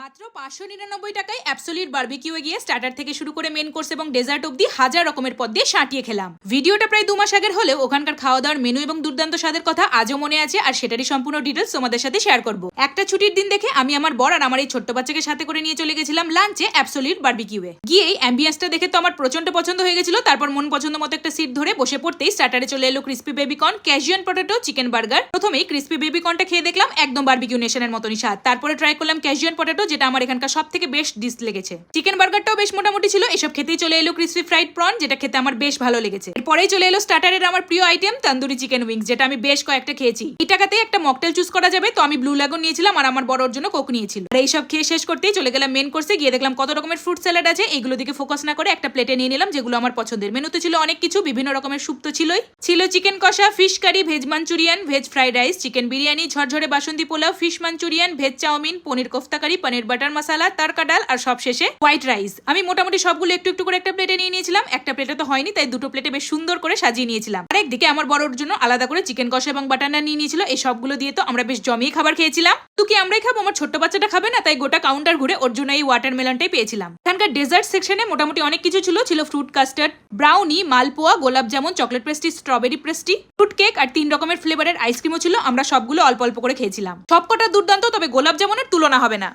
মাত্র পাঁচশো নিরানব্বই টাকায় অ্যাবসোলিট বার্বিকিউয়ে গিয়ে স্টার্টার থেকে শুরু করে মেন কোর্স এবং ডেজার্ট অব্দি হাজার রকমের পদ দিয়ে সাঁটিয়ে খেলাম। ভিডিওটা প্রায় দু মাস আগের হলেও ওখানকার খাওয়া দাওয়ার মেনু এবং দুর্দান্ত স্বাদের কথা আজও মনে আছে, আর সেটারই সম্পূর্ণ ডিটেলস তোমাদের সাথে শেয়ার করব। একটা ছুটির দিন দেখে আমি আমার বর আর আমার এই ছোট্ট বাচ্চাকে সাথে করে নিয়ে চলে গেছিলাম লাঞ্চে অ্যাপসোলিট বার্বিকিউয়ে গিয়ে এই অ্যাম্বিয়েন্সটা দেখে তো আমার প্রচণ্ড পছন্দ হয়ে গেছিল, তারপর মন পছন্দ মতো একটা সিট ধরে বসে পড়তেই স্টার্টারে চলে এলো crispy baby corn Cajun potato chicken burger প্রথমেই ক্রিস্পি বেবিকর্নটা খেয়ে দেখলাম একদম বার্বিকিউ নেশনের মতনই স্বাদ। তারপরে ট্রাই করলাম ক্যাজুয়ান পটেটো যেটা আমার এখানকার সব থেকে বেশ ডিস লেগেছে। চিকেন বার্গারটাও বেশ মোটামুটি ছিল, এসব খেতেই চলে এলো ক্রিস্পি ফ্রাইড প্রন যেটা খেতে আমার বেশ ভালো লেগেছে। এরপরেই চলে এলো স্টার্টারের আমার প্রিয় আইটেম তন্দুরি চিকেন উইংস যেটা আমি বেশ কয়েকটা খেয়েছি। এই টাকাতে একটা মকটেল চুজ করা যাবে, তো আমি ব্লু ল্যাগন নিয়েছিলাম আর আমার বড়র জন্য কোক নিয়েছিল। আর এইসব খেয়ে শেষ করতেই চলে গেলাম মেন কোর্সে গিয়ে দেখলাম কত রকমের ফ্রুট স্যালাড আছে এইগুলো দিকে ফোকাস না করে একটা প্লেটে নিয়ে নিলাম, যেগুলো আমার পছন্দের। মেনুতে ছিল অনেক কিছু, বিভিন্ন রকমের স্যুপ তো ছিলই। ছিল চিকেন কষা fish curry veg manchurian veg fried rice chicken biryani, ঝরঝরে basanti pulao fish manchurian veg chow mein, paneer kofta curry paneer butter masala tarka dal আর সব শেষে হোয়াইট রাইস আমি মোটামুটি সবগুলো একটু একটু করে একটা প্লেটে নিয়ে নিয়েছিলাম। একটা প্লেটে তো হয়নি, তাই দুটো প্লেটে বেশ সুন্দর করে সাজিয়ে নিয়েছিলাম। আর একদিকে আমার বড়র জন্য আলাদা করে চিকেন কষা এবং বাটার নিয়ে নিয়েছিল। এই সবগুলো দিয়ে তো আমরা বেশ জমিয়ে খাবার খেয়েছিলাম। তো কি আমরাই খাব? আমার ছোট্ট বাচ্চাটা খাবে না, তাই গোটা কাউন্টার ঘুরে ওর জন্য এই ওয়াটার মেলনটাই পেয়েছিলাম। এখানকার ডেজার্ট সেকশনে মোটামুটি অনেক কিছু ছিল। ছিল fruit custard brownie malpua gulab jamun chocolate pastry strawberry pastry fruit cake আর তিন রকমের ফ্লেভারের আইসক্রিমও ছিল। আমরা সবগুলো অল্প অল্প করে খেয়েছিলাম। সবকটা দুর্দান্ত, তবে গোলাপ জামুনের তুলনা হবে না।